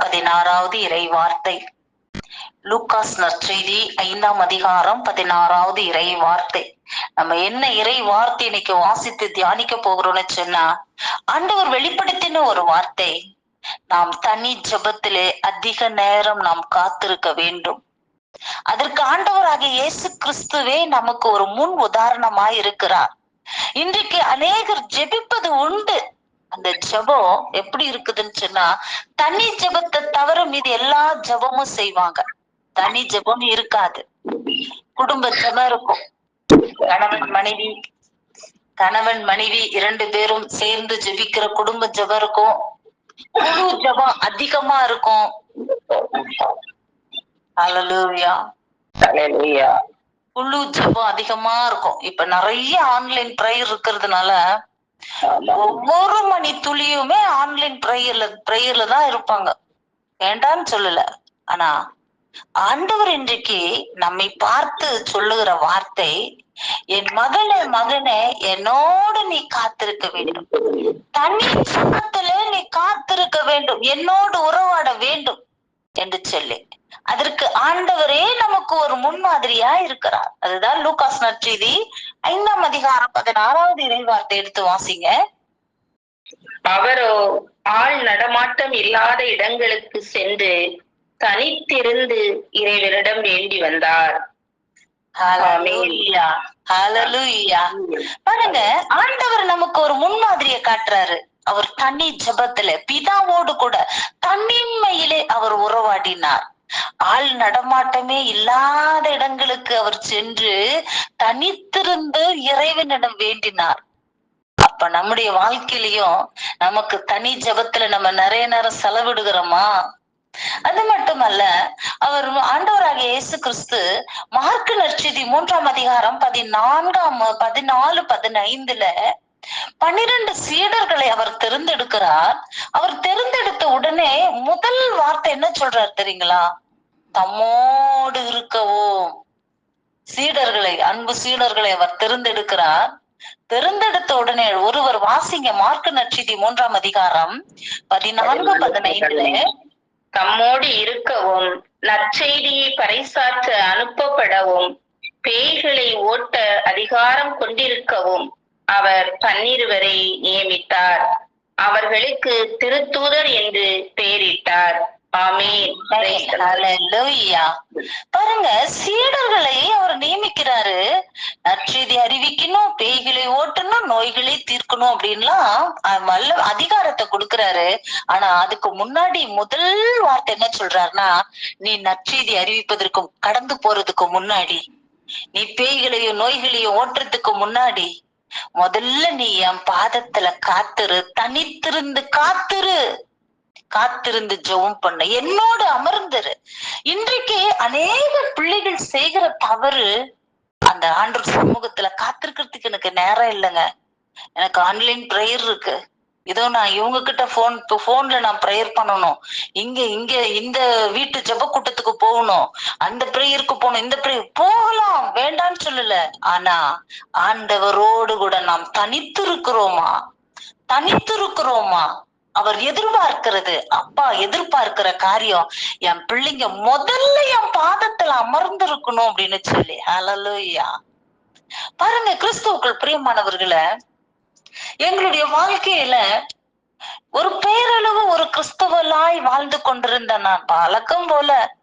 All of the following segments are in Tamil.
பதினாறாவது இறை வார்த்தை லூக்காஸ் நற்செய்தி ஐந்தாம் அதிகாரம் பதினாறாவது இறை வார்த்தை நம்ம என்ன இறை வார்த்தை இன்னைக்கு வாசித்து தியானிக்க போகிறோம்னு சொன்னா ஆண்டவர் வெளிப்படுத்தின ஒரு வார்த்தை. நாம் தனி ஜபத்திலே அதிக நேரம் நாம் காத்திருக்க வேண்டும். அதற்கு ஆண்டவராகிய இயேசு கிறிஸ்துவே நமக்கு ஒரு முன் உதாரணமாய் இருக்கிறார் இன்றைக்கு அநேகர் ஜெபிப்பது உண்டு. அந்த ஜெபம் எப்படி இருக்குதுன்னு சொன்னா தனி ஜெபத்தை தவிர மீது எல்லா ஜெபமும் செய்வாங்க. தனி ஜெபம் இருக்காது. குடும்ப ஜெபம் இருக்கும். கணவன் மனைவி கணவன் மனைவி இரண்டு பேரும் சேர்ந்து ஜெபிக்கிற குடும்ப ஜெபம் இருக்கும். குழு ஜெபம் அதிகமா இருக்கும். ஹalleluya குழு ஜெபம் அதிகமா இருக்கும். இப்ப நிறைய ஆன்லைன் ப்ரேயர் இருக்கிறதுனால ஒவ்வொரு மணி துளியுமே ஆன்லைன் ப்ரேயர்ல ப்ரேயர்ல தான் இருப்பாங்க. வேண்டாம்னு சொல்லல. ஆனா ஆண்டவர் இன்றைக்கு நம்மை பார்த்து சொல்லுகிற வார்த்தை என் மகளே மகனே என்னோடு நீ காத்திருக்க வேண்டும். தனி சுகத்துல நீ காத்திருக்க வேண்டும். என்னோடு உறவாட வேண்டும். என்று சொல்லி. அதற்கு ஆண்டவரே நமக்கு ஒரு முன்மாதிரியா இருக்கிறார். அதுதான் லூகாஸ் நற்செய்தி ஐந்தாம் அதிகாரம் பதினாறாவது இறைவார்த்தை எடுத்து வாசிங்க. அவரோ ஆள் நடமாட்டம் இல்லாத இடங்களுக்கு சென்று தனித்திருந்து இறைவனிடம் வேண்டி வந்தார். பாருங்க ஆண்டவர் நமக்கு ஒரு முன்மாதிரியை காட்டுறாரு. அவர் தனி ஜெபத்துல பிதாவோடு கூட தனிமையிலே அவர் உறவாடினார். ஆள் நடமாட்டமே இல்லாத இடங்களுக்கு அவர் சென்று தனித்திருந்து இறைவனிடம் வேண்டினார். அப்ப நம்முடைய வாழ்க்கையிலயும் நமக்கு தனி ஜெபத்துல நம்ம நிறைய நேரம் செலவிடுகிறோமா? அது மட்டுமல்ல அவர் ஆண்டவராகிய இயேசு கிறிஸ்து மார்க்கு நற்செய்தி மூன்றாம் அதிகாரம் பதினான்காம் பதினாலு பதினைந்துல பன்னிரண்டு சீடர்களை அவர் தேர்ந்தெடுக்கிறார். அவர் தேர்ந்தெடுத்த உடனே முதல் வார்த்தை என்ன சொல்றார் தெரியுங்களா? தம்மோடு இருக்கவும். சீடர்களை அன்பு சீடர்களை அவர் தெரிந்தெடுக்கிறார். தெரிந்தெடுத்த உடனே ஒருவர் வாசிங்க மார்க்கு நற்செய்தி மூன்றாம் அதிகாரம் பதினான்கு பதினைந்து. தம்மோடு இருக்கவும் நற்செய்தியை பறைசாற்ற அனுப்பப்படவும் பேய்களை ஓட்ட அதிகாரம் கொண்டிருக்கவும் அவர் பன்னிருவரை நியமித்தார். அவர்களுக்கு திருத்தூதர் என்று பெயரிட்டார். பாருங்க சீடர்களை அவர் நியமிக்கிறாரு. நற்செய்தி அறிவிக்கணும் பேய்களை ஓட்டணும் நோய்களை தீர்க்கணும் அப்படின்லாம் வல்ல அதிகாரத்தை கொடுக்கிறாரு. ஆனா அதுக்கு முன்னாடி முதல் வார்த்தை என்ன சொல்றாருன்னா நீ நற்செய்தி அறிவிப்பதற்கும் கடந்து போறதுக்கு முன்னாடி நீ பேய்களையும் நோய்களையும் ஓட்டுறதுக்கு முன்னாடி முதல்ல நீ என் பாதத்துல காத்துரு தனித்திருந்து காத்துரு. காத்திருந்து ஜெபம் பண்ண. என்னோடு அமர்ந்துரு. இன்றைக்கு அநேக பிள்ளைகள் செய்கிற தவறு அந்த ஆண்டு சமூகத்துல காத்திருக்கிறதுக்கு எனக்கு நேரம் இல்லைங்க. எனக்கு ஆன்லைன் ப்ரேயர் இருக்கு. இதோ நான் இவங்க கிட்ட போன் போன்ல நான் ப்ரேயர் பண்ணணும். இங்க இங்க இந்த வீட்டு ஜப கூட்டத்துக்கு போகணும். அந்த ப்ரேயருக்கு போகணும். இந்த ப்ரேயர் போகலாம். வேண்டாம்னு சொல்லல. ஆனா ஆண்டவரோடு கூட நாம் தனித்திருக்கிறோமா? தனித்திருக்கிறோமா? அவர் எதிர்பார்க்கிறது. அப்பா எதிர்பார்க்கிற காரியம் என் பிள்ளைங்க முதல்ல என் பாதத்துல அமர்ந்திருக்கணும் அப்படின்னு சொல்லி. ஹalleluya பாருங்க கிறிஸ்துவுக்குள் பிரியமானவர்களை எங்களுடைய வாழ்க்கையில ஒரு பேரளவு ஒரு கிறிஸ்தவலாய் வாழ்ந்து கொண்டிருந்த நான் பழக்கம் போல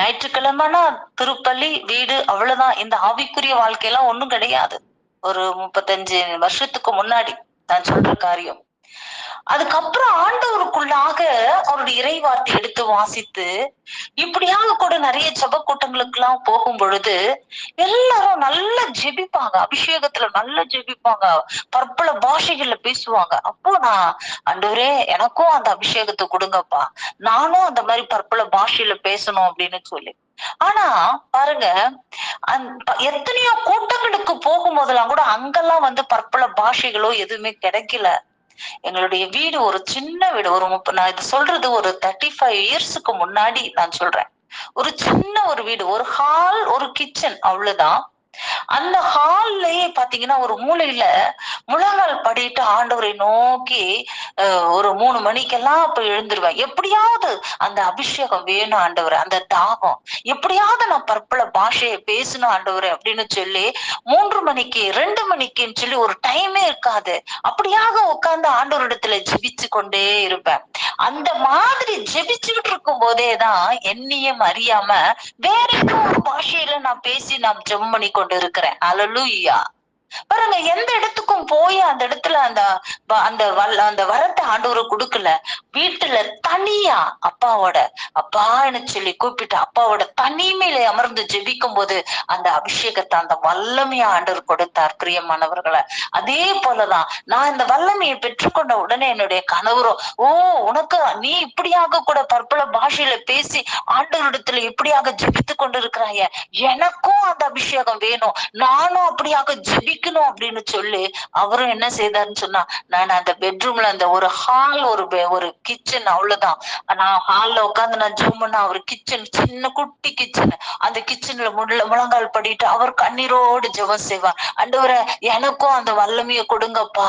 ஞாயிற்றுக்கிழமைனா திருப்பள்ளி வீடு அவ்வளவுதான். இந்த ஆவிக்குரிய வாழ்க்கையெல்லாம் ஒண்ணும் கிடையாது. ஒரு முப்பத்தஞ்சு வருஷத்துக்கு முன்னாடி நான் சொல்ற காரியம். அதுக்கப்புறம் ஆண்டவருக்குள்ளாக அவருடைய இறைவார்த்தை எடுத்து வாசித்து இப்படியாக கூட நிறைய ஜப கூட்டங்களுக்கு எல்லாம் போகும் பொழுது எல்லாரும் நல்லா ஜெபிப்பாங்க. அபிஷேகத்துல நல்லா ஜெபிப்பாங்க. பற்பல பாஷைகள்ல பேசுவாங்க. அப்போ நான் அண்டவரே எனக்கும் அந்த அபிஷேகத்தை கொடுங்கப்பா. நானும் அந்த மாதிரி பற்பல பாஷையில பேசணும் அப்படின்னு சொல்லி. ஆனா பாருங்க எத்தனையோ கூட்டங்களுக்கு போகும் போதெல்லாம் கூட அங்கெல்லாம் வந்து பற்பல பாஷைகளோ எதுவுமே கிடைக்கல. எங்களுடைய வீடு ஒரு சின்ன வீடு ஒரு முப்ப நான் இது சொல்றது ஒரு தேர்ட்டி ஃபைவ் இயர்ஸுக்கு முன்னாடி நான் சொல்றேன். ஒரு சின்ன ஒரு வீடு ஒரு ஹால் ஒரு கிச்சன் அவ்வளவுதான். அந்த ஹால்லயே பாத்தீங்கன்னா ஒரு மூலையில முழங்கால் படிட்டு ஆண்டவரை நோக்கி ஒரு மூணு மணிக்கெல்லாம் இப்ப எழுந்துருவேன். எப்படியாவது அந்த அபிஷேகம் வேணும் ஆண்டவர் அந்த தாகம். எப்படியாவது நான் பற்பல பாஷையை பேசணும் ஆண்டவர் அப்படின்னு சொல்லி மூன்று மணிக்கு ரெண்டு மணிக்குன்னு சொல்லி ஒரு டைமே இருக்காது. அப்படியாக உட்கார்ந்து ஆண்டவரிடத்துல ஜெபிச்சு கொண்டே இருப்பேன். அந்த மாதிரி ஜெபிச்சுக்கிட்டு இருக்கும் போதேதான் என்னையும் அறியாம வேற ஒரு பாஷையில நான் பேசி நான் ஜெபம் பண்ணி கொண்டிருக்கிறேன். அலலுயா பாருங்க எந்த இடத்துக்கும் போய் அந்த இடத்துல அந்த அந்த வல்ல அந்த வரத்தை ஆண்டவரை கொடுக்கல. வீட்டுல தனியா அப்பாவோட அப்பான்னு சொல்லி கூப்பிட்டு அப்பாவோட தனிமையில அமர்ந்து ஜெபிக்கும் போது அந்த அபிஷேகத்தை அந்த வல்லமையை ஆண்டவர் கொடுத்தார் பிரியமானவர்களை. அதே போலதான் நான் இந்த வல்லமையை பெற்றுக்கொண்ட உடனே என்னுடைய கணவரும் ஓ உனக்கு நீ இப்படியாக கூட பற்பல பாஷையில பேசி ஆண்டவரிடத்துல இப்படியாக ஜெபித்து கொண்டு இருக்கிறாய எனக்கும் அந்த அபிஷேகம் வேணும். நானும் அப்படியாக ஜெபி ஜெபிக்கணும் அப்படின்னு சொல்லி அவரும் என்ன செய்தாருன்னு சொன்னா நான் அந்த பெட்ரூம்ல அந்த ஒரு ஹால் ஒரு ஒரு கிச்சன் அவ்வளவுதான். நான் ஹால்ல உட்கார்ந்து நான் ஜூம் பண்ண அவர் கிச்சன் சின்ன குட்டி கிச்சன் அந்த கிச்சன்ல முள்ள முழங்கால் படிட்டு அவர் கண்ணீரோடு ஜெபம் செய்வார். அண்டவரை எனக்கும் அந்த வல்லமையை கொடுங்கப்பா.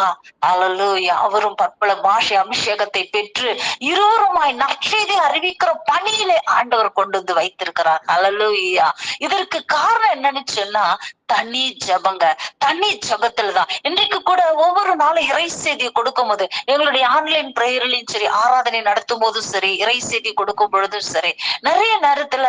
அழலு அவரும் பற்பல பாஷை அபிஷேகத்தை பெற்று இருவருமாய் நற்செய்தி அறிவிக்கிற பணியிலே ஆண்டவர் கொண்டு வந்து வைத்திருக்கிறார். அல்லேலூயா இதற்கு காரணம் என்னன்னு சொன்னா தனி ஜபங்க. தனி ஜபத்துலதான். இன்றைக்கு கூட ஒவ்வொரு நாளும் இறை செய்தியை கொடுக்கும் போது எங்களுடைய ஆன்லைன் பிரேயர்லயும் சரி ஆராதனை நடத்தும் போதும் சரி இறை செய்தி கொடுக்கும் பொழுதும் சரி நிறைய நேரத்துல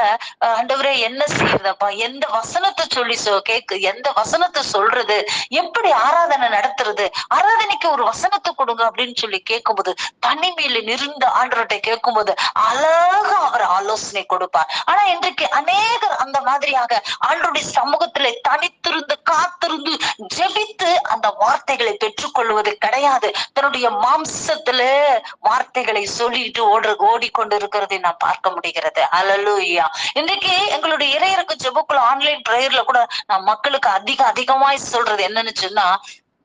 ஆண்டவரே என்ன செய்யறதப்பா எந்த வசனத்தை சொல்லி கேக்கு எந்த வசனத்தை சொல்றது? எப்படி ஆராதனை நடத்துறது? ஆராதனைக்கு ஒரு வசனத்தை கொடுங்க அப்படின்னு சொல்லி கேட்கும்போது தனிமையில நிறுந்த ஆண்டவர்கிட்ட கேட்கும்போது அழகா அவர் ஆலோசனை கொடுப்பார். ஆனா இன்றைக்கு அநேகர் அந்த மாதிரியாக ஆண்டருடைய சமூகத்திலே படித்திருந்து காத்திருந்து ஜெபித்து அந்த வார்த்தைகளை பெற்றுக்கொள்வது கிடையாது. தன்னுடைய மாம்சத்துல வார்த்தைகளை சொல்லிட்டு ஓடுற ஓடிக்கொண்டு இருக்கிறதை நான் பார்க்க முடிகிறது. அலலூயா இன்றைக்கு எங்களுடைய இறையருக்கு ஜெபக்குள்ள ஆன்லைன் பிரேயர்ல கூட நான் மக்களுக்கு அதிக அதிகமாய் சொல்றது என்னன்னு சொன்னா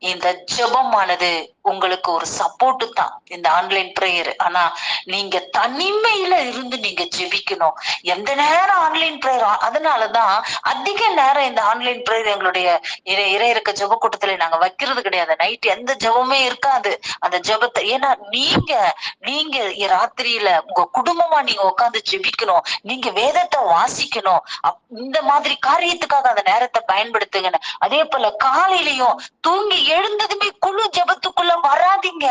இந்த ஜெபமானது உங்களுக்கு ஒரு சப்போர்ட் தான் இந்த ஆன்லைன் ப்ரேயர் ஆனா நீங்க தனிமையில இருந்து நீங்க ஜெபிக்கணும். எந்த நேரம் ஆன்லைன் ப்ரேயர் அதனாலதான் அதிக நேரம் இந்த ஆன்லைன் ப்ரேயர் எங்களுடைய இறை இருக்க ஜெப கூட்டத்துல நாங்க வைக்கிறது கிடையாது. நைட் எந்த ஜெபமே இருக்காது. அந்த ஜெபத்தை ஏன்னா நீங்க நீங்க ராத்திரியில உங்க குடும்பமா நீங்க உட்கார்ந்து ஜெபிக்கணும். நீங்க வேதத்தை வாசிக்கணும். அப்- இந்த மாதிரி காரியத்துக்காக அந்த நேரத்தை பயன்படுத்துங்கன்னு. அதே போல காலையிலயும் தூங்கி எழுந்ததுமே குழு ஜெபத்துக்குள்ள வராதீங்க.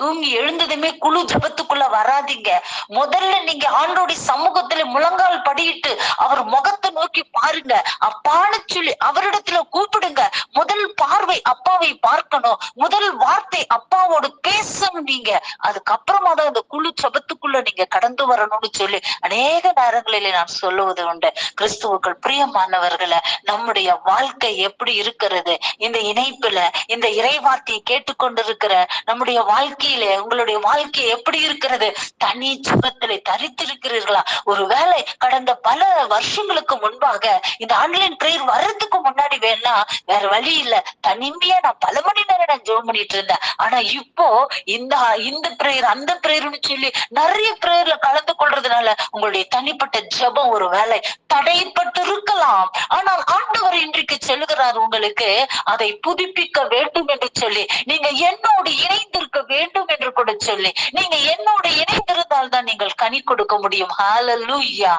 தூங்கி எழுந்ததுமே குழு ஜெபத்துக்குள்ள வராதீங்க. முதல்ல நீங்க ஆண்டோடைய சமூகத்துல முழங்கால் படியிட்டு அவர் முகத்தை நோக்கி பாருங்க. அப்பான்னு சொல்லி அவரிடத்துல கூப்பிடுங்க. முதல் பார்வை அப்பாவை பார்க்கணும். முதல் வார்த்தை அப்பாவோடு பேசணும் நீங்க. அதுக்கப்புறமா தான் இந்த குழு ஜெபத்துக்குள்ள நீங்க கடந்து வரணும்னு சொல்லி அநேக நேரங்களிலே நான் சொல்லுவது உண்டு. கிறிஸ்துவுக்கள் பிரியமானவர்களை நம்முடைய வாழ்க்கை எப்படி இருக்கிறது? இந்த இணைப்புல இந்த இறைவார்த்தையை கேட்டுக்கொண்டிருக்கிற நம்முடைய வாழ்க்கை வாழ்க்கையில உங்களுடைய வாழ்க்கை எப்படி இருக்கிறது? தனி ஜபத்திலே தரித்திருக்கிறீர்களா? ஒருவேளை கடந்த பல வருஷங்களுக்கு முன்பாக இந்த ஆன்லைன் பிரேயர் வர்றதுக்கு முன்னாடி வேணா வேற வழி இல்ல. தனிமையா நான் பல மணி நேரம் நான் ஜோம் பண்ணிட்டு இருந்தேன். ஆனா இப்போ இந்த இந்த பிரேயர் அந்த பிரேயர்னு சொல்லி நிறைய பிரேயர்ல கலந்து கொள்றதுனால உங்களுடைய தனிப்பட்ட ஜபம் ஒரு வேலை தடைப்பட்டு இருக்கலாம் ஆனால் ஆண்டவர் இன்றைக்கு செல்கிறார் உங்களுக்கு அதை புதுப்பிக்க வேண்டும் என்று சொல்லி. நீங்க என்னோடு இணைந்திருக்க வேண்டும் என்று கூட சொல்லி நீங்க என்னோடு இணைந்திருந்தால் தான் நீங்கள் கனி கொடுக்க முடியும். ஹalleluya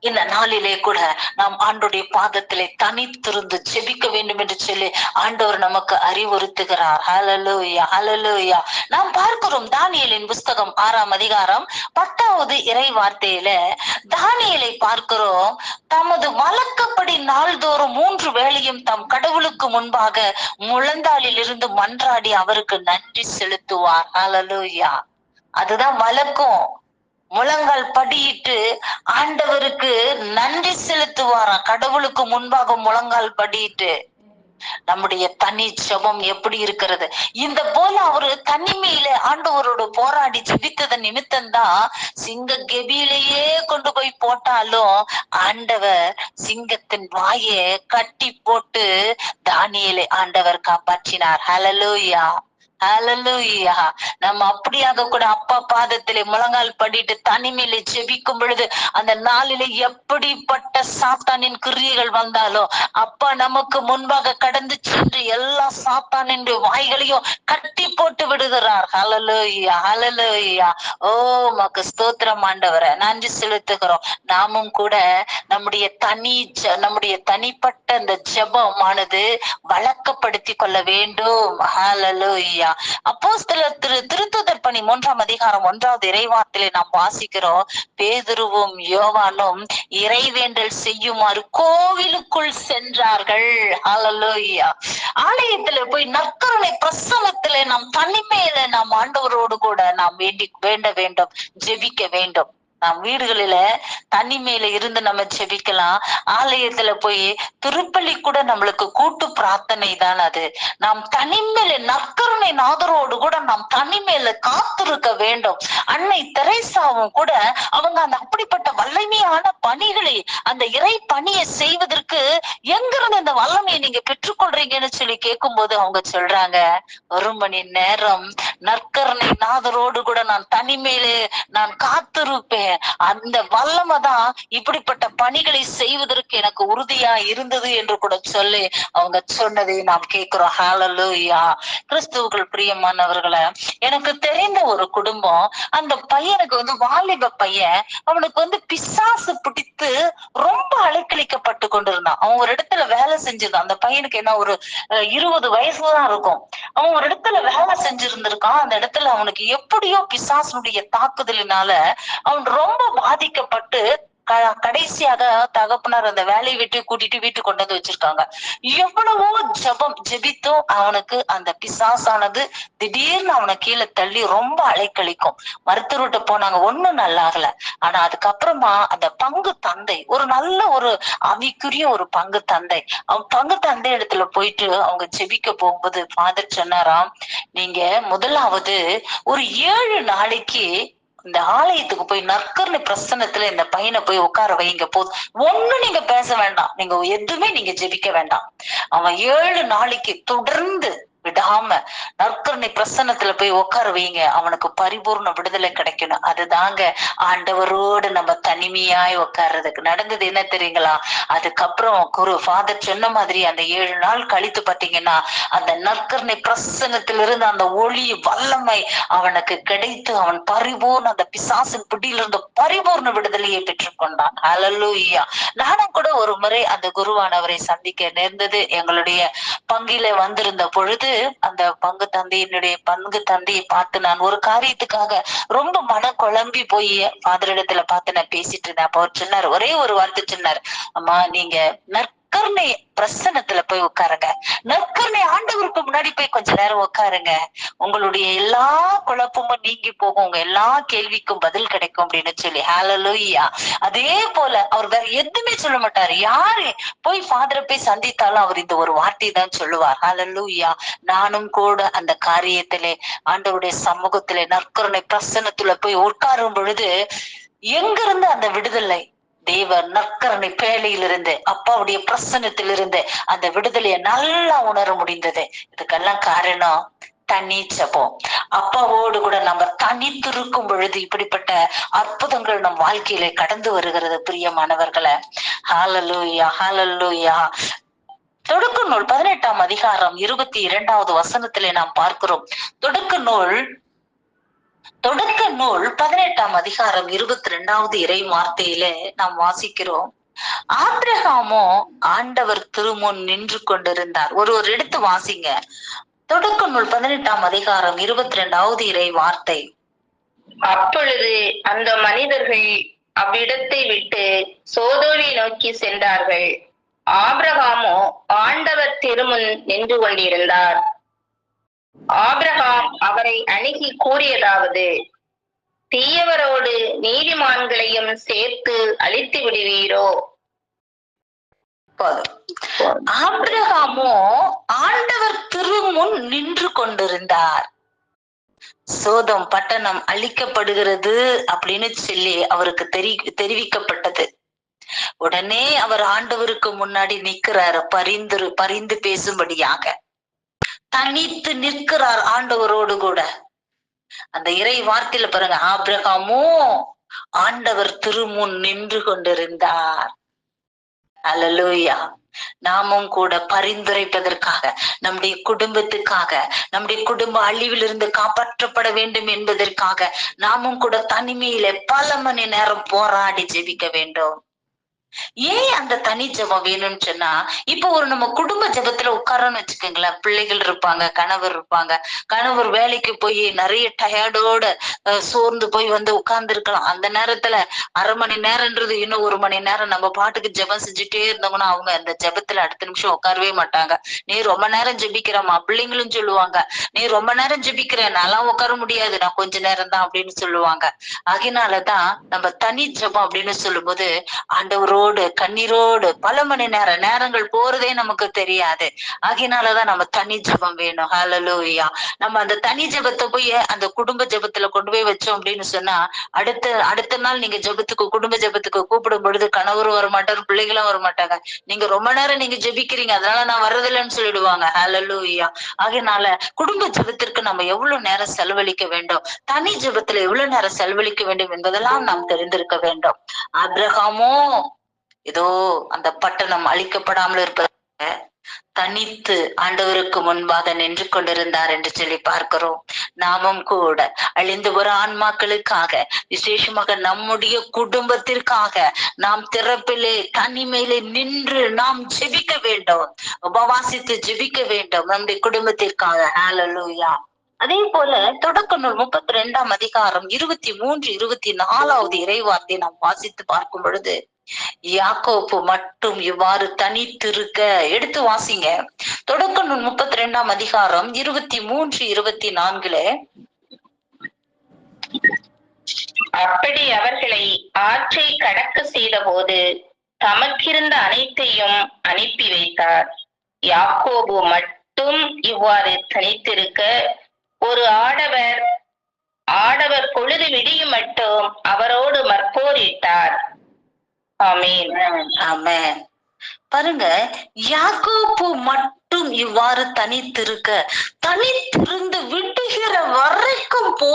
இந்த நாளிலே கூட நாம் ஆண்டுடைய பாதத்திலே தனித்திருந்து ஜெபிக்க வேண்டும் என்று சொல்லி ஆண்டவர் நமக்கு அறிவுறுத்துகிறார். ஹalleluya ஹalleluya நாம் பார்க்கிறோம் தானியலின் புஸ்தகம் ஆறாம் அதிகாரம் பத்தாவது இறை வார்த்தையில தானியலை பார்க்கிறோம். தமது வழக்கப்படி நாள்தோறும் மூன்று வேளையும் தம் கடவுளுக்கு முன்பாக முழந்தாளில் இருந்து மன்றாடி அவருக்கு நன்றி செலுத்துவார். ஹalleluya அதுதான் வழக்கம். முழங்கால் படியிட்டு ஆண்டவருக்கு நன்றி செலுத்துவாராம். கடவுளுக்கு முன்பாக முழங்கால் படியிட்டு. நம்முடைய தனி சபம் எப்படி இருக்கிறது? இந்த போல அவரு தனிமையில ஆண்டவரோட போராடி ஜெபித்ததன் நிமித்தம்தான் சிங்க கெபியிலேயே கொண்டு போய் போட்டாலும் ஆண்டவர் சிங்கத்தின் வாயை கட்டி போட்டு தானியலை ஆண்டவர் காப்பாற்றினார். ஹலலோயா நம்ம அப்படியாக கூட அப்பா பாதத்திலே முழங்கால் படிட்டு தனிமையில ஜெபிக்கும் பொழுது அந்த நாளிலே எப்படிப்பட்ட சாத்தானின் கிரியைகள் வந்தாலும் அப்பா நமக்கு முன்பாக கடந்து சென்று எல்லா சாத்தானின் வாய்களையும் கட்டி போட்டு விடுகிறார். ஹalleluya ஹalleluya ஓ மக்கு ஸ்தோத்திரம் ஆண்டவரை. நன்றி செலுத்துகிறோம். நாமும் கூட நம்முடைய தனி நம்முடைய தனிப்பட்ட அந்த ஜெபமானது வழக்கப்படுத்திக் கொள்ள வேண்டும். அப்போ அப்போஸ்தலர் திரு திருத்துதர் பணி மூன்றாம் அதிகாரம் ஒன்றாவது இறைவாத்திலே நாம் வாசிக்கிறோம். பேதுருவும் யோவானும் இறைவேண்டல் செய்யுமாறு கோவிலுக்குள் சென்றார்கள். ஹalleluya ஆலயத்துல போய் நற்கருணை பிரசனத்திலே நாம் தனிமையில நாம் ஆண்டவரோடு கூட நாம் வேண்டி வேண்ட வேண்டும் ஜெபிக்க வேண்டும். நாம் வீடுகளில தனிமையில இருந்து நம்ம செபிக்கலாம். ஆலயத்துல போய் திருப்பள்ளி கூட நம்மளுக்கு கூட்டு பிரார்த்தனை தான் அது. நாம் தனிமையில நற்கருணை நாதரோடு கூட நாம் தனிமையில காத்திருக்க வேண்டும். அன்னை தெரேசாவும் கூட அவங்க அந்த அப்படிப்பட்ட வல்லமையான பணிகளை அந்த இறை பணியை செய்வதற்கு எங்கிருந்து இந்த வல்லமையை நீங்க பெற்றுக்கொள்றீங்கன்னு சொல்லி கேட்கும் போது அவங்க சொல்றாங்க ஒரு மணி நேரம் நற்கருணை நாதரோடு கூட நான் தனிமையிலே நான் காத்திருப்பேன். அந்த வல்லமை தான் இப்படிப்பட்ட பணிகளை செய்வதற்கு எனக்கு உறுதியா இருந்தது என்று கூட சொல்லி அவங்க சொன்னதை நாம் கேட்கிறோம். ஹாலலூயா கிறிஸ்துவுக்குள் பிரியமானவர்களை எனக்கு தெரிந்த ஒரு குடும்பம் அந்த பையனுக்கு வந்து வாலிப பையன் அவனுக்கு வந்து பிசாசு பிடித்து ரொம்ப அலைக்கழிக்கப்பட்டு கொண்டிருந்தான். அவன் ஒரு இடத்துல வேலை செஞ்சிருந்தான். அந்த பையனுக்கு என்ன ஒரு இருபது வயசுதான் இருக்கும். அவன் ஒரு இடத்துல வேலை செஞ்சிருந்திருக்கான். அந்த இடத்துல அவனுக்கு எப்படியோ பிசாசனுடைய தாக்குதலினால அவன் ரொம்ப பாதிக்கப்பட்டு க- கடைசியாக தகப்பனார் அந்த வேலையை விட்டு கூட்டிட்டு வீட்டுக்கு கொண்டு வந்து வச்சிருக்காங்க. எவ்வளவோ ஜெபம் ஜெபித்தும் அவனுக்கு அந்த பிசாசானது திடீர்னு அவனை கீழே தள்ளி ரொம்ப அலைக்கழிக்கும். மருத்துவர்கிட்ட போனாங்க ஒண்ணும் நல்லா ஆகல ஆனா அதுக்கப்புறமா அந்த பங்கு தந்தை ஒரு நல்ல ஒரு அவிக்குரிய ஒரு பங்கு தந்தை அவன் பங்கு தந்தை இடத்துல போயிட்டு அவங்க ஜெபிக்க போகும்போது ஃபாதர் சொன்னாராம் நீங்க முதலாவது ஒரு ஏழு நாளைக்கு இந்த ஆலயத்துக்கு போய் நற்கர்ணி பிரசன்னத்துல இந்த பையனை போய் உட்கார வைங்க போதும் ஒண்ணு நீங்க பேச வேண்டாம். நீங்க எதுவுமே நீங்க ஜெபிக்க வேண்டாம். அவன் ஏழு நாளைக்கு தொடர்ந்து விடாம நற்கருணை பிரசன்னத்துல போய் உட்கார வைங்க. அவனுக்கு பரிபூர்ண விடுதலை கிடைக்கணும். அதுதாங்க ஆண்டவரோடு நம்ம தனிமையாய் உட்கார்றதுக்கு நடந்தது என்ன தெரியுங்களா? அதுக்கப்புறம் குரு ஃபாதர் சொன்ன மாதிரி அந்த ஏழு நாள் கழித்து பாத்தீங்கன்னா அந்த நற்கருணை பிரசன்னத்திலிருந்து அந்த ஒளி வல்லமை அவனுக்கு கிடைத்து அவன் பரிபூர்ண அந்த பிசாசின் பிடியிலிருந்து பரிபூர்ண விடுதலையை பெற்றுக்கொண்டான் ஹalleluya நானும் கூட ஒரு முறை அந்த குருவானவரை சந்திக்க நேர்ந்தது. எங்களுடைய பங்கில வந்திருந்த பொழுது அந்த பங்கு தந்தையினுடைய பங்கு தந்தையை பார்த்து நான் ஒரு காரியத்துக்காக ரொம்ப மன குழம்பி போய் ஃபாதர் இடத்துல பார்த்து நான் பேசிட்டு இருந்தேன். அப்ப அவர் சொன்னார் ஒரே ஒரு வார்த்தை சொன்னார் அம்மா நீங்க நற்கருணை பிரசன்னத்துல போய் உட்காருங்க. நற்கருணை ஆண்டவருக்கு முன்னாடி போய் கொஞ்ச நேரம் உட்காருங்க. உங்களுடைய எல்லா குழப்பமும் நீங்கி போகும். உங்க எல்லா கேள்விக்கும் பதில் கிடைக்கும் அப்படின்னு சொல்லி. ஹாலலூயா அதே போல அவர் வேற எதுவுமே சொல்ல மாட்டாரு. யாரு போய் ஃபாதரை போய் சந்தித்தாலும் அவர் இந்த ஒரு வார்த்தை தான் சொல்லுவார். ஹாலலூயா நானும் கூட அந்த காரியத்திலே ஆண்டவருடைய சமூகத்திலே நற்கருணை பிரசனத்துல போய் உட்காரும் பொழுது எங்கிருந்து அந்த விடுதலை தேவ நற்கரணை பேழையிலிருந்து அப்பாவுடைய பிரசன்னத்திலிருந்து அந்த விடுதலையை நல்லா உணர முடிந்தது. இதுக்கெல்லாம் காரணம் தனி ஜபம். அப்பாவோடு கூட நம்ம தனித்திருக்கும் பொழுது இப்படிப்பட்ட அற்புதங்கள் நம் வாழ்க்கையில கடந்து வருகிறது பிரியமானவர்களை ஹalleluya ஹாலலூயா தொடக்க நூல் பதினெட்டாம் அதிகாரம் இருபத்தி இரண்டாவது வசனத்திலே நாம் பார்க்கிறோம். தொடக்க நூல் தொடக்க நூல் பதினெட்டாம் அதிகாரம் இருபத்தி ரெண்டாவது இறை வார்த்தையிலே நாம் வாசிக்கிறோம். ஆபிரகாமோ ஆண்டவர் திருமுன் நின்று கொண்டிருந்தார். ஒரு ஒரு எடுத்து வாசிங்க. தொடக்க நூல் பதினெட்டாம் அதிகாரம் இருபத்தி ரெண்டாவது இறை வார்த்தை. அப்பொழுது அந்த மனிதர்கள் அவ்விடத்தை விட்டு சோதோவை நோக்கி சென்றார்கள். ஆபிரகாமோ ஆண்டவர் திருமுன் நின்று கொண்டிருந்தார். ஆபிரகாம் அவரை அணுகி கூறியதாவது தீயவரோடு நீதிமான்களையும் சேர்த்து அழித்து விடுவீரோ? போதும். ஆபிரகாமோ ஆண்டவர் திருமுன் நின்று கொண்டிருந்தார். சோதம் பட்டணம் அழிக்கப்படுகிறது அப்படின்னு சொல்லி அவருக்கு தெரி தெரிவிக்கப்பட்டது. உடனே அவர் ஆண்டவருக்கு முன்னாடி நிக்கிறாரு பரிந்து பரிந்து பேசும்படியாக. தனித்து நிற்கிறார் ஆண்டவரோடு கூட. அந்த இறை வார்த்தையில பாருங்க ஆபிரகாமோ ஆண்டவர் திருமுன் நின்று கொண்டிருந்தார். அலலூயா நாமும் கூட பரிந்துரைப்பதற்காக நம்முடைய குடும்பத்துக்காக நம்முடைய குடும்ப அழிவிலிருந்து காப்பாற்றப்பட வேண்டும் என்பதற்காக நாமும் கூட தனிமையில பல மணி நேரம் போராடி ஜெபிக்க வேண்டும். ஏன் அந்த தனி ஜெபம் வேணும்னு சொன்னா இப்போ ஒரு நம்ம குடும்ப ஜெபத்துல உட்காரோன்னு வச்சுக்கோங்களேன். பிள்ளைகள் இருப்பாங்க கணவர் இருப்பாங்க. கணவர் வேலைக்கு போய் நிறைய டயர்டோட சோர்ந்து போய் வந்து உட்கார்ந்து இருக்கலாம் அந்த நேரத்துல அரை மணி நேரம்ன்றது இன்னும் ஒரு மணி நேரம் நம்ம பாட்டுக்கு ஜெபம் செஞ்சுட்டே இருந்தோம்னா அவங்க அந்த ஜெபத்துல அடுத்த நிமிஷம் உட்காரவே மாட்டாங்க. நீ ரொம்ப நேரம் ஜெபிக்கிறமா பிள்ளைங்களும் சொல்லுவாங்க. நீ ரொம்ப நேரம் ஜபிக்கிற நான்லாம் உட்கார முடியாது நான் கொஞ்ச நேரம் தான் அப்படின்னு சொல்லுவாங்க. அதனாலதான் நம்ம தனி ஜெபம் அப்படின்னு சொல்லும்போது ஆண்டவரோடு கண்ணீரோடு பல மணி நேரம் நேரங்கள் போறதே நமக்கு தெரியாது. ஆகினாலதான் நம்ம தனி ஜெபம் வேணும். ஹலலூயா நம்ம அந்த தனி ஜெபத்தை போய் அந்த குடும்ப ஜெபத்துல கொண்டு போய் வச்சோம் அப்படின்னு சொன்னா அடுத்த அடுத்த நாள் நீங்க ஜெபத்துக்கு குடும்ப ஜெபத்துக்கு கூப்பிடும் பொழுது கணவரும் வர மாட்டாரு பிள்ளைகளும் வர மாட்டாங்க நீங்க ரொம்ப நேரம் நீங்க ஜெபிக்கிறீங்க அதனால நான் வர்றதில்லைன்னு சொல்லிடுவாங்க. ஹலலூயா ஆகினால குடும்ப ஜெபத்திற்கு நம்ம எவ்வளவு நேரம் செலவழிக்க வேண்டும்? தனி ஜெபத்துல எவ்வளவு நேரம் செலவழிக்க வேண்டும் என்பதெல்லாம் நாம் தெரிந்திருக்க வேண்டும். அப்ரஹாமோ ஏதோ அந்த பட்டணம் அழிக்கப்படாமல் இருப்பதாக தனித்து ஆண்டவருக்கு முன்பாக நின்று கொண்டிருந்தார் என்று சொல்லி பார்க்கிறோம். நாமும் கூட அழிந்து வர ஆன்மாக்களுக்காக விசேஷமாக நம்முடைய குடும்பத்திற்காக நாம் திறப்பிலே தனிமையிலே நின்று நாம் ஜெபிக்க வேண்டும். உபவாசித்து ஜெபிக்க வேண்டும் நம்முடைய குடும்பத்திற்காக. ஹாலலூயா அதே போல தொடக்க நூல் முப்பத்தி ரெண்டாம் அதிகாரம் இருபத்தி மூன்று இருபத்தி நாலாவது இறைவார்த்தை நாம் வாசித்து பார்க்கும் பொழுது யாக்கோப்பு மட்டும் இவ்வாறு தனித்திருக்க எடுத்து வாசிங்க. தொடக்க நூல் முப்பத்தி ரெண்டாம் அதிகாரம் இருபத்தி மூன்று இருபத்தி நான்குல அப்படி அவர்களை ஆற்றை கடக்க செய்த போது தமக்கிருந்த அனைத்தையும் அனுப்பி வைத்தார். யாக்கோபு மட்டும் இவ்வாறு தனித்திருக்க ஒரு ஆடவர் ஆடவர் பொழுது விடியும் மட்டும் அவரோடு மற்போரிட்டார். பாருங்க யாக்கோப்பு மட்டும் இவ்வாறு தனித்திருக்க தனித்திருந்து விடுகிற வரைக்கும் போ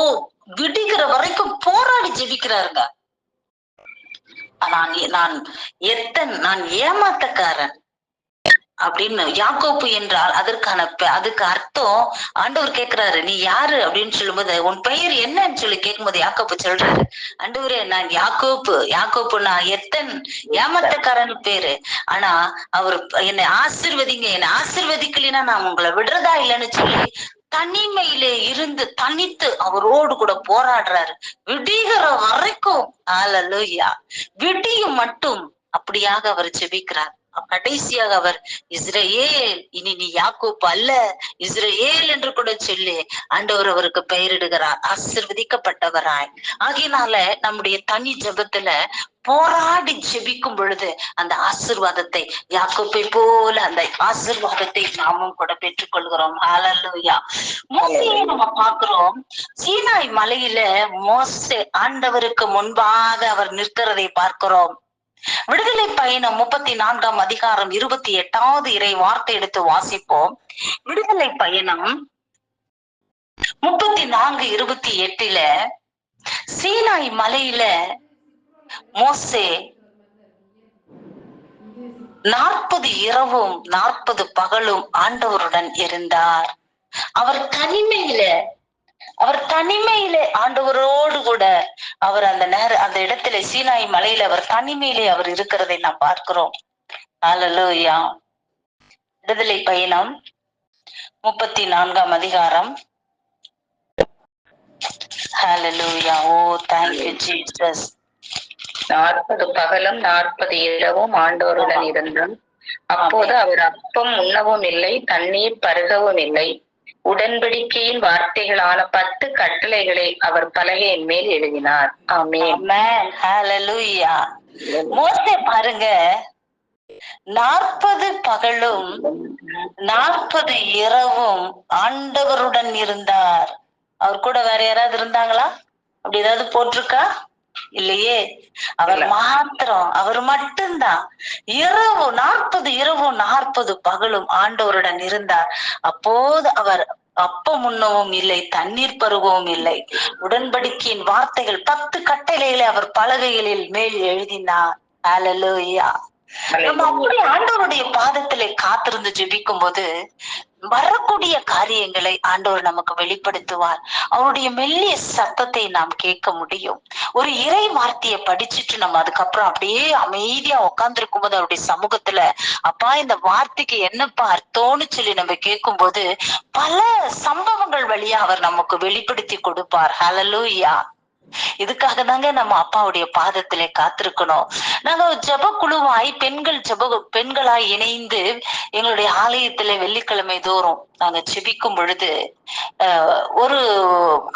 விடுகிற வரைக்கும் போராடி ஜெபிக்கிறாருங்க. நான் நான் எத்தன் நான் ஏமாத்தக்காரன். அப்படின்னு யாக்கோப்பு என்றால் அதற்கான பெ- அதுக்கு அர்த்தம் ஆண்டவர் கேட்கிறாரு நீ யாரு? அப்படின்னு சொல்லும்போது உன் பெயர் என்னன்னு சொல்லி கேட்கும்போது யாக்கோப்பு சொல்றாரு ஆண்டவரே நான் யாக்கோப்பு யாக்கோப்பு நான் எத்தன் ஏமாத்தக்காரன் பேரு. ஆனா அவர் என்னை ஆசிர்வதிங்க என்னை ஆசிர்வதிக்கலைன்னா நான் உங்களை விடுறதா இல்லைன்னு சொல்லி தனிமையிலே இருந்து தனித்து அவரோடு கூட போராடுறாரு. விடிகிற வரைக்கும் ஆலலோயா விடியும் மட்டும் அப்படியாக அவர் ஜெபிக்கிறார். கடைசியாக அவர் இஸ்ரேல் இனி நீ யாக்கோப் அல்ல இஸ்ரேல் என்று கூட சொல்லி. ஆண்டவர் அவருக்கு பெயரிடுகிறார் ஆசிர்வதிக்கப்பட்டவராய். ஆகையினால நம்முடைய தனி ஜெபத்துல போராடி ஜெபிக்கும் பொழுது அந்த ஆசிர்வாதத்தை யாக்கோப்பை போல அந்த ஆசிர்வாதத்தை நாமும் கூட பெற்றுக்கொள்கிறோம். ஹalleluya. மோசையை நம்ம பாக்குறோம் சீனாய் மலையில மோசே ஆண்டவருக்கு முன்பாக அவர் நிற்கிறதை பார்க்கிறோம். விடுதலை பயணம் முப்பத்தி நான்காம் அதிகாரம் இருபத்தி எட்டாவது இறை வார்த்தை எடுத்து வாசிப்போம். விடுதலை பயணம் முப்பத்தி நான்கு இருபத்தி எட்டுல சீனாய் மலையில மோசே நாற்பது இரவும் நாற்பது பகலும் ஆண்டவருடன் இருந்தார். அவர் தனிமையில அவர் தனிமையிலே ஆண்டவரோடு கூட அவர் அந்த நேர அந்த இடத்துல சீனாய் மலையில அவர் தனிமையிலே அவர் இருக்கிறதை நாம் பார்க்கிறோம். ஹalleluya விடுதலை பயணம் முப்பத்தி நான்காம் அதிகாரம். ஹalleluya ஓ தேங்க் யூ ஜீசஸ் நாற்பது பகலும் நாற்பது இரவும் ஆண்டோருடன் இருந்தார் அப்போது அவர் அப்பம் உண்ணவும் இல்லை தண்ணீர் பருகவும் இல்லை. உடன்படிக்கையின் வார்த்தைகளான பத்து கட்டளைகளை அவர் பலகையின் மேல் எழுதினார். மோசே பாருங்க நாற்பது பகலும் நாற்பது இரவும் ஆண்டவருடன் இருந்தார். அவர் கூட வேற யாராவது இருந்தாங்களா? அப்படி ஏதாவது போட்டிருக்கா? இல்லையே? அவர். மாத்திரம் அவர் மட்டும்தான். இரவு நாற்பது இரவும் நாற்பது பகலும் ஆண்டவருடன் இருந்தார். அப்போது அவர் அப்பம் உண்ணவும் இல்லை தண்ணீர் பருகவும் இல்லை. உடன்படிக்கையின் வார்த்தைகள் பத்து கட்டளைகளை அவர் பலகைகளில் மேல் எழுதினார். ஹalleluya நம்ம அப்படி ஆண்டவருடைய பாதத்திலே காத்திருந்து ஜெபிக்கும் போது வரக்கூடிய காரியங்களை ஆண்டவர் நமக்கு வெளிப்படுத்துவார். அவருடைய மெல்லிய சத்தத்தை நாம் கேட்க முடியும். ஒரு இறை வார்த்தையை படிச்சுட்டு நம்ம அதுக்கப்புறம் அப்படியே அமைதியா உட்கார்ந்து போது அவருடைய சமூகத்துல அப்பா இந்த வார்த்தைக்கு என்னப்பா அர்த்தம்னு சொல்லி நம்ம கேட்கும்போது பல சம்பவங்கள் வழியா அவர் நமக்கு வெளிப்படுத்தி கொடுப்பார். ஹலலூயா இதுக்காக தாங்க நம்ம அப்பாவுடைய பாதத்திலே காத்திருக்கணும். நாங்க ஜெப குழுவாய் பெண்கள் ஜப பெண்களாய் இணைந்து எங்களுடைய ஆலயத்துல வெள்ளிக்கிழமை தோறும் நாங்க செபிக்கும் பொழுது ஒரு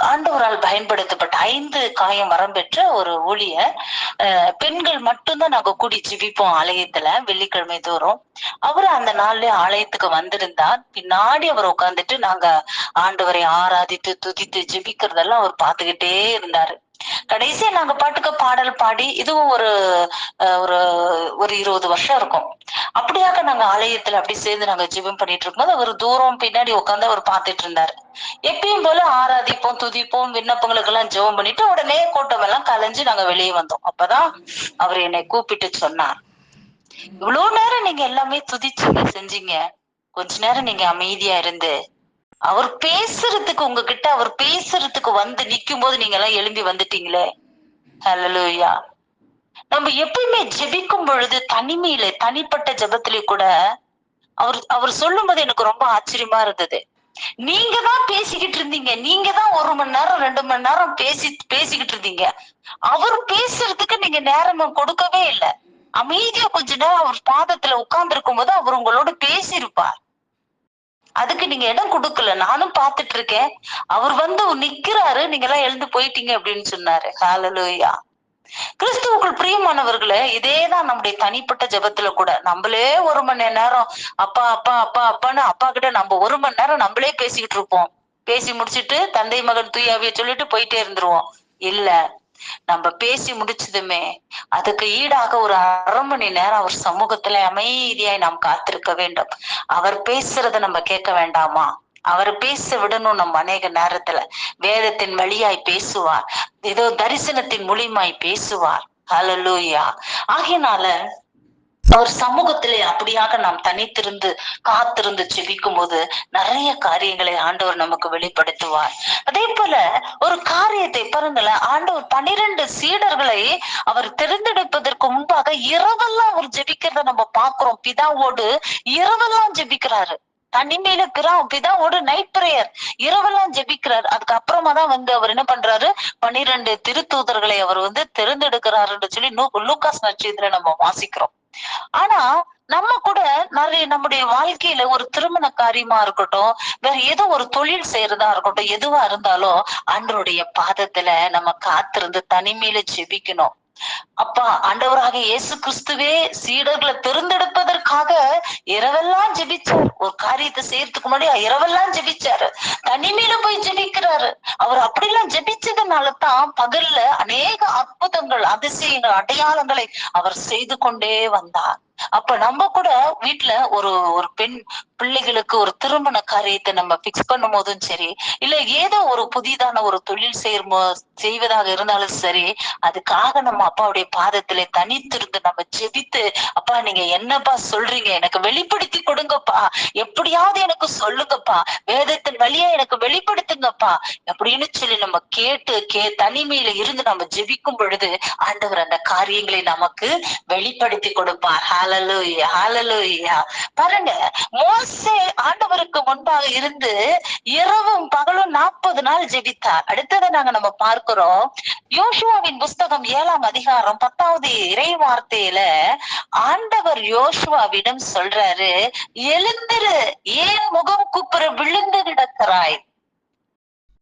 ஆண்டவரால் பயன்படுத்தப்பட்ட ஐந்து காயம் வரம் பெற்ற ஒரு ஊழியர் அஹ், பெண்கள் மட்டும்தான் நாங்க கூடி ஜிபிப்போம் ஆலயத்துல வெள்ளிக்கிழமை தோறும். அவரு அந்த நாள்ல ஆலயத்துக்கு வந்திருந்தார். பின்னாடி அவர் உட்கார்ந்துட்டு நாங்க ஆண்டவரை ஆராதித்து துதித்து ஜிபிக்கிறதெல்லாம் அவர் பார்த்துக்கிட்டே இருந்தாரு. கடைசியா நாங்க பாட்டுக்கு பாடல் பாடி இதுவும் ஒரு ஒரு ஒரு இருபது வருஷம் இருக்கும். அப்படியாக நாங்க ஆலயத்துல அப்படி சேர்ந்து நாங்க ஜெபம் பண்ணிட்டு இருக்கும்போது அவர் தூரம் பின்னாடி உட்கார்ந்து அவர் பார்த்துட்டு இருந்தாரு. எப்பயும் போல ஆராதிப்போம் துதிப்போம் விண்ணப்பங்களுக்கு எல்லாம் ஜெபம் பண்ணிட்டு உடனே கூட்டம் எல்லாம் கலைஞ்சு நாங்க வெளியே வந்தோம். அப்பதான் அவர் என்னை கூப்பிட்டு சொன்னார். இவ்வளவு நேரம் நீங்க எல்லாமே துதிச்சீங்க செஞ்சீங்க. கொஞ்ச நேரம் நீங்க அமைதியா இருந்து அவர் பேசுறதுக்கு உங்ககிட்ட அவர் பேசுறதுக்கு வந்து நிக்கும் போது நீங்க எல்லாம் எழும்பி வந்துட்டீங்களே? ஹலலூயா நம்ம எப்பயுமே ஜெபிக்கும் பொழுது தனிமையில தனிப்பட்ட ஜெபத்திலே கூட அவர் அவர் சொல்லும் போது எனக்கு ரொம்ப ஆச்சரியமா இருந்தது. நீங்க தான் பேசிக்கிட்டு இருந்தீங்க. நீங்க தான் ஒரு மணி நேரம் ரெண்டு மணி நேரம் பேசி பேசிக்கிட்டு இருந்தீங்க. அவர் பேசுறதுக்கு நீங்க நேரம் கொடுக்கவே இல்லை. அமைதியா கொஞ்ச நேரம் அவர் பாதத்துல உட்கார்ந்து இருக்கும் போது அவர் உங்களோட பேசியிருப்பார். அதுக்கு நீங்க இடம் கொடுக்கல. நானும் பாத்துட்டு இருக்கேன் அவர் வந்து நிக்கிறாரு. நீங்க எல்லாம் எழுந்து போயிட்டீங்க அப்படின்னு சொன்னாரு. ஹாலலோயா கிறிஸ்துவுக்குள் பிரியமானவர்களே இதேதான் நம்முடைய தனிப்பட்ட ஜபத்துல கூட. நம்மளே ஒரு மணி நேரம் அப்பா அப்பா அப்பா அப்பான்னு அப்பா கிட்ட நம்ம ஒரு மணி நேரம் நம்மளே பேசிக்கிட்டு இருப்போம். பேசி முடிச்சிட்டு தந்தை மகன் தூயாவிய சொல்லிட்டு போயிட்டே இருந்துருவோம். இல்ல. நம்ம பேசி முடிச்சதுமே அதுக்கு ஈடாக ஒரு அரை மணி நேரம் அவர் சமூகத்துல அமைதியாய் நாம் காத்திருக்க வேண்டும். அவர் பேசுறத நம்ம கேட்க வேண்டாமா? அவர் பேச விடணும் நம்ம அநேக நேரத்துல. வேதத்தின் வழியாய் பேசுவார். ஏதோ தரிசனத்தின் மூலியமாய் பேசுவார். ஹலலூயா ஆகையினால அவர் சமூகத்திலே அப்படியாக நாம் தனித்திருந்து காத்திருந்து செபிக்கும் போது நிறைய காரியங்களை ஆண்டவர் நமக்கு வெளிப்படுத்துவார். அதே போல ஒரு காரியத்தை பாருங்களேன் ஆண்டவர் பனிரெண்டு சீடர்களை அவர் தெரிந்தெடுப்பதற்கு முன்பாக இரவெல்லாம் அவர் ஜெபிக்கிறத நம்ம பாக்குறோம் பிதாவோடு இரவெல்லாம் ஜெபிக்கிறாரு. தனிமையில பிறா பிதாவோடு நைட் பிரேயர் இரவெல்லாம் ஜெபிக்கிறார். அதுக்கப்புறமா தான் வந்து அவர் என்ன பண்றாரு? பனிரெண்டு திருத்தூதர்களை அவர் வந்து தெரிந்தெடுக்கிறாருன்னு சொல்லி லூ லூகாஸ் நட்சத்திர நம்ம வாசிக்கிறோம். ஆனா நம்ம கூட நிறைய நம்முடைய வாழ்க்கையில ஒரு திருமண காரியமா இருக்கட்டும் வேற ஏதோ ஒரு தொழில் செய்யறதா இருக்கட்டும் எதுவா இருந்தாலும் ஆண்டவருடைய பாதத்துல நம்ம காத்திருந்து தனிமையில ஜெபிக்கணும். அப்பா ஆண்டவராக இயேசு கிறிஸ்துவே சீடர்களை தெரிந்தெடுப்பதற்காக இரவெல்லாம் ஜெபிச்சார். ஒரு காரியத்தை செய்யறதுக்கு முன்னாடி இரவெல்லாம் ஜெபிச்சாரு. தனிமையில போய் ஜெபிக்கிறாரு. அவர் அப்படிலாம் ஜெபிச்சதுனால தான் பகல்ல அநேக அற்புதங்கள் அதிசயங்கள் அடையாளங்களை அவர் செய்து கொண்டே வந்தார். அப்ப நம்ம கூட வீட்டுல ஒரு ஒரு பெண் பிள்ளைகளுக்கு ஒரு திருமண காரியத்தை நம்ம பிக்ஸ் பண்ணும் போதும் சரி இல்ல ஏதோ ஒரு புதிதான ஒரு தொழில் செய்யும் செய்வதாக இருந்தாலும் சரி அதுக்காக நம்ம அப்பாவுடைய பாதத்திலே தனித்திருந்து நம்ம ஜெபித்து அப்பா நீங்க என்னப்பா சொல்றீங்க? எனக்கு வெளிப்படுத்தி கொடுங்கப்பா. எப்படியாவது எனக்கு சொல்லுங்கப்பா. வேதத்தின் வழியா எனக்கு வெளிப்படுத்துங்கப்பா. அப்படின்னு சொல்லி நம்ம கேட்டு கே தனிமையில இருந்து நம்ம ஜெபிக்கும் பொழுது ஆண்டவர் அந்த காரியங்களை நமக்கு வெளிப்படுத்தி கொடுப்பார். ஹாலலு ஹாலலு பாருங்க மோச ஆண்டவருக்கு முன்பாக இருந்து இரவும் பகலும் நாற்பது நாள் ஜெபித்தார். அடுத்ததை நாங்க நம்ம பார்க்கிறோம். யோசுவாவின் புஸ்தகம் ஏழாம் அதிகாரம் பத்தாவது இறை வார்த்தையில ஆண்டவர் யோசுவாவிடம் சொல்றாரு எழுந்திரு ஏன் முகம் குப்புற விழுந்து கிடக்கிறாய்?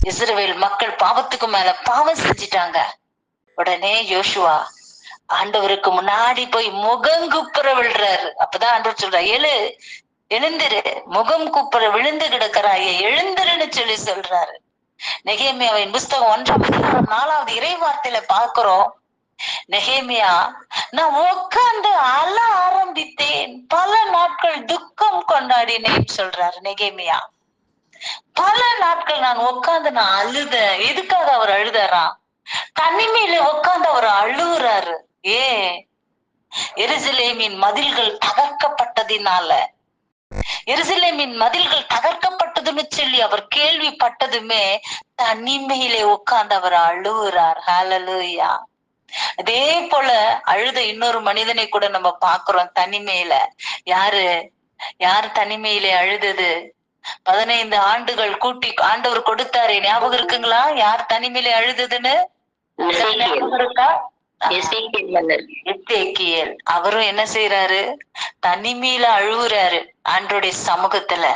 இஸ்ரவேல் மக்கள் பாவத்துக்கு மேல பாவம் செஞ்சிட்டாங்க. உடனே யோசுவா ஆண்டவருக்கு முன்னாடி போய் முகம் குப்புற விழுறாரு. அப்பதான் ஆண்டவர் சொல்றாரு எழு எழுந்திரு. முகம் கூப்பிட விழுந்து கிடக்கிறாயே. எழுந்திருன்னு சொல்லி சொல்றாரு. நெகேமியாவின் புஸ்தகம் ஒன்றாம் நாலாவது இறை வார்த்தையில பாக்குறோம் நெகேமியா நான் உட்கார்ந்து அழ ஆரம்பித்தேன். பல நாட்கள் துக்கம் கொண்டாடினேன் சொல்றாரு நெகேமியா. பல நாட்கள் நான் உட்கார்ந்து நான் அழுதேன். எதுக்காக அவர் அழுதாரா? தனிமையில உட்கார்ந்து அவர் அழுகுறாரு. ஏ எருசலேமின் மதில்கள் தகர்க்கப்பட்டதினால. எருசலேமின் மதில்கள் தகர்க்கப்பட்டதுன்னு சொல்லி அவர் கேள்விப்பட்டதுமே தனிமையிலே உட்கார்ந்து அவர் அழுகுறார். ஹalleluya அதே போல அழுத இன்னொரு மனிதனை கூட நம்ம பாக்குறோம் தனிமையில. யாரு? யார் தனிமையிலே அழுதது? பதினைந்து ஆண்டுகள் கூட்டி ஆண்டவர் கொடுத்தாரே. ஞாபகம் இருக்குங்களா? யார் தனிமையிலே அழுததுன்னு? இருக்கா? எசேக்கியேல். அவரும் என்ன செய்யறாரு தனிமையில அழுவுறாரு ஆண்டோடைய சமூகத்துல.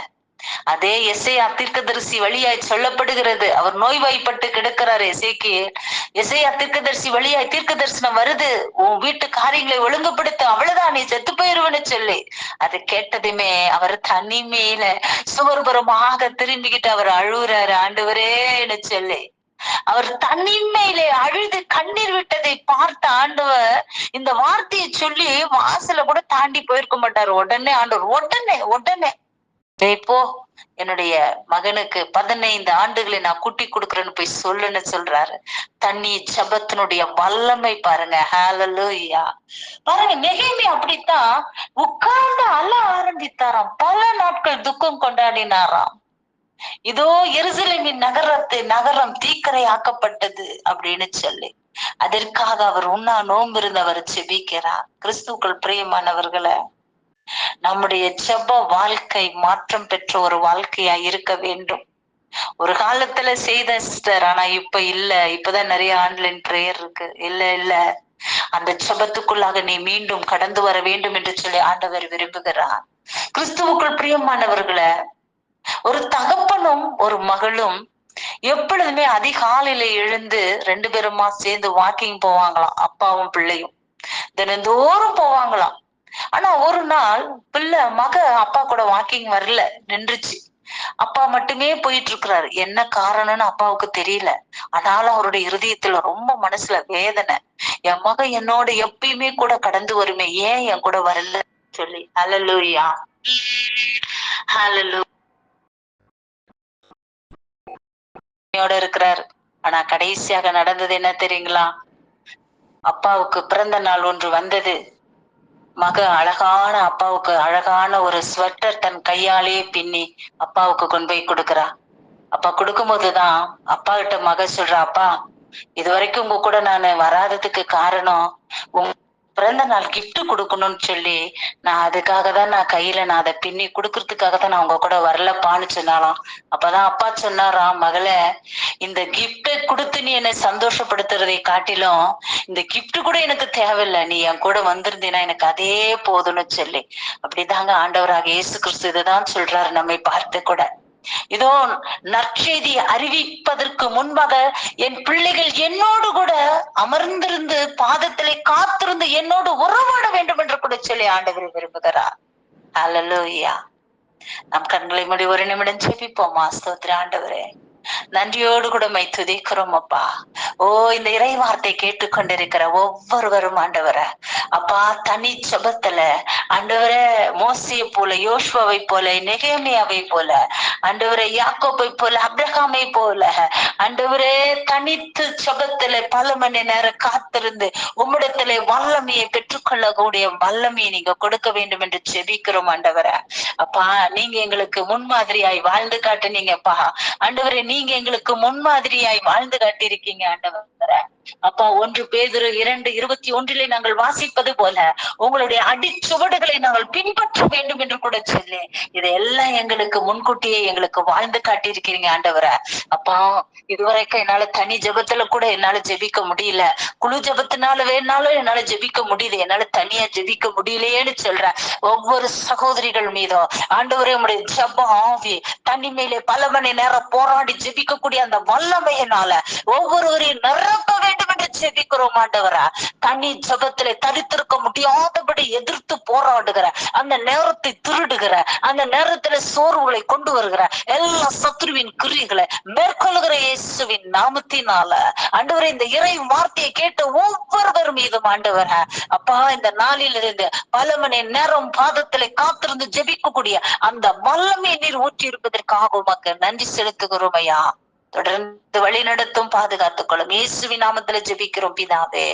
அதே எஸ்ஐ தீர்க்கதரிசி வழியாய் சொல்லப்படுகிறது. அவர் நோய்வாய்ப்பட்டு கிடக்கிறாரு எசைக்கு எஸ்ஐ தீர்க்கதரிசி வழியாய் தீர்க்க தரிசனம் வருது. உன் வீட்டு காரியங்களை ஒழுங்குபடுத்த அவ்வளவுதான் நீ செத்து போயிருவன்னு சொல்லி. அது கேட்டதுமே அவர் தனிமையில சுவர்புறமாக திரும்பிக்கிட்டு அவர் அழுகுறாரு ஆண்டவரேன்னு சொல்லி. அவர் தனிமையிலே அழுது கண்ணீர் விட்டதை பார்த்த ஆண்டவர் இந்த வார்த்தையை சொல்லி வாசல கூட தாண்டி போயிருக்க மாட்டார். உடனே ஆண்டவர் உடனே உடனே இப்போ போ. என்னுடைய மகனுக்கு பதினைந்து ஆண்டுகளை நான் குட்டி கொடுக்குறேன்னு போய் சொல்லுன்னு சொல்றாரு. தண்ணி ஜபத்தினுடைய வல்லமை பாருங்க. ஹalleluya பாருங்க நெகேமி அப்படித்தான் உட்கார்ந்து அல ஆரம்பித்தாராம். பல நாட்கள் துக்கம் கொண்டாடினாராம். இதோ எருசலேமின் நகரத்து நகரம் தீக்கரை ஆக்கப்பட்டது அப்படின்னு சொல்லி. அதற்காக அவர் உண்ணா நோன்பு அவர் செபிக்கிறார். கிறிஸ்துக்கள் பிரியமானவர்களை நம்முடைய செப வாழ்க்கை மாற்றம் பெற்ற ஒரு வாழ்க்கையா இருக்க வேண்டும். ஒரு காலத்துல செய்த சிஸ்டர் ஆனா இப்ப இல்ல. இப்பதான் நிறைய ஆன்லைன் பிரேயர் இருக்கு. இல்ல இல்ல. அந்த செபத்துக்குள்ளாக நீ மீண்டும் கடந்து வர வேண்டும் என்று சொல்லி ஆண்டவர் விரும்புகிறார். கிறிஸ்துவுக்குள் பிரியமானவர்களை ஒரு தகப்பனும் ஒரு மகளும் எப்பொழுதுமே அதிகாலையில எழுந்து ரெண்டு பேருமா சேர்ந்து வாக்கிங் போவாங்களாம் அப்பாவும் பிள்ளையும். தினந்தோறும் போவாங்களாம். ஆனா ஒரு நாள் பிள்ளை மக அப்பா கூட வாக்கிங் வரல நின்றுச்சு. அப்பா மட்டுமே போயிட்டு இருக்கிறாரு என்ன காரணம்னு அப்பாவுக்கு தெரியல. ஆனாலும் அவருடைய இருதயத்துல ரொம்ப மனசுல வேதனை. என் மக என்னோட எப்பயுமே கூட கடந்து வருமே ஏன் என் கூட வரல சொல்லி அலலூயா ஹalleluya யோட இருக்கிறார். ஆனா கடைசியாக நடந்தது என்ன தெரியுங்களா? அப்பாவுக்கு பிறந்த நாள் ஒன்று வந்தது. மக அழகான அப்பாவுக்கு அழகான ஒரு ஸ்வெட்டர் தன் கையாலேயே பின்னி அப்பாவுக்கு கொண்டு போய் கொடுக்கறா. அப்பா கொடுக்கும்போதுதான் அப்பா கிட்ட மக சொல்றா அப்பா இது வரைக்கும் உங்க கூட நான் வராததுக்கு காரணம் உங்க பிறந்த நாள் கிஃப்ட் கொடுக்கணும்னு சொல்லி நான் அதுக்காக தான் நான் கையில நான் அதை பின்னி கொடுக்கறதுக்காக தான் நான் உங்க கூட வரலப்பான்னு சொன்னாலாம் அப்பதான் அப்பா சொன்னாராம் மகளே இந்த gift கொடுத்து நீ என்னை சந்தோஷப்படுத்துறதை காட்டிலும் இந்த கிஃப்ட் கூட எனக்கு தேவையில்லை. நீ என் கூட வந்திருந்தீன்னா எனக்கு அதே போதும்னு சொல்லி. அப்படிதாங்க ஆண்டவராக இயேசு கிறிஸ்து இதுதான் சொல்றாரு நம்மை பார்த்து கூட. இதோ நற்செய்தி அறிவிப்பதற்கு முன்பாக என் பிள்ளைகள் என்னோடு கூட அமர்ந்திருந்து பாதத்திலே காத்திருந்து என்னோடு உறவாட வேண்டும் என்று கூட சொல்லி ஆண்டவர் விரும்புகிறார். அலலோயா நம் கண்களை மூடி ஒரு நிமிடம் செபிப்போமா ஸ்தோத்திர ஆண்டவரே. நன்றியோடு கூட மை துதிக்கிறோம் அப்பா. ஓ இந்த இறை வார்த்தை கேட்டுக்கொண்டிருக்கிற ஒவ்வொருவரும் ஆண்டவர. அப்பா தனி ஜபத்துல ஆண்டவர மோசிய போல யோசுவாவை போல நெகேமியாவை போல ஆண்டவர யாக்கோப்பை போல அப்ரஹாமை போல ஆண்டவரே தனித்து ஜபத்துல பல மணி நேரம் காத்திருந்து உம்மிடத்துல வல்லமையை பெற்றுக்கொள்ளக்கூடிய வல்லமையை நீங்க கொடுக்க வேண்டும் என்று செபிக்கிறோம் ஆண்டவர. அப்பா நீங்க எங்களுக்கு முன்மாதிரியாய் வாழ்ந்து காட்டுனீங்கப்பா. ஆண்டவரே நீங்க எங்களுக்கு முன்மாதிரியாய் வாழ்ந்து காட்டியிருக்கீங்க ஆண்டவரே. அப்பா ஒன்று பேதுரு இரண்டு இருபத்தி ஒன்றிலே நாங்கள் வாசிப்பது போல உங்களுடைய அடிச்சுவடுகளை நாங்கள் பின்பற்ற வேண்டும் என்று கூட சொல்லி இதையெல்லாம் எங்களுக்கு முன்கூட்டியே எங்களுக்கு வாழ்ந்து காட்டியிருக்கிறீங்க ஆண்டவர. அப்பா இதுவரைக்கும் என்னால தனி ஜபத்துல கூட என்னால ஜெபிக்க முடியல. குழு ஜபத்தினால வேணாலும் என்னால ஜெபிக்க முடியுது. என்னால தனியா ஜெபிக்க முடியலையேன்னு சொல்றேன் ஒவ்வொரு சகோதரிகள் மீதும் ஆண்டவரே உடைய ஜபம் ஆவி தனிமையிலே பல மணி நேரம் போராடி ஜெபிக்கக்கூடிய அந்த வல்லமையினால ஒவ்வொருவரையும் நிரப்ப வேண்டும் என்று ஜெபிக்கிறோம் ஆண்டவர. தனி ஜபத்திலே தரித்திருக்க முடியாதபடி எதிர்த்து போராடுகிற அந்த நேரத்தை திருடுகிற அந்த நேரத்துல சோர்வுகளை கொண்டு வருகிற எல்லா சத்ருவின் கிரிகளை மேற்கொள்கிற இயேசுவின் நாமத்தினால. ஆண்டவரை இந்த இறை வார்த்தையை கேட்ட ஒவ்வொருவர் மீதும் ஆண்டவர அப்பா இந்த நாளில் இருந்து பல மணி நேரம் பாதத்திலே காத்திருந்து ஜெபிக்கக்கூடிய அந்த வல்லமை நீர் ஊற்றி இருப்பதற்காக உமக்கு நன்றி செலுத்துகிறோம் ஐயா. தொடர்ந்து வழி நடத்தும் பாதுகாத்துக் கொள்ளும். இயேசுவின் நாமத்துல ஜெபிக்கிறோம் பிதாவே.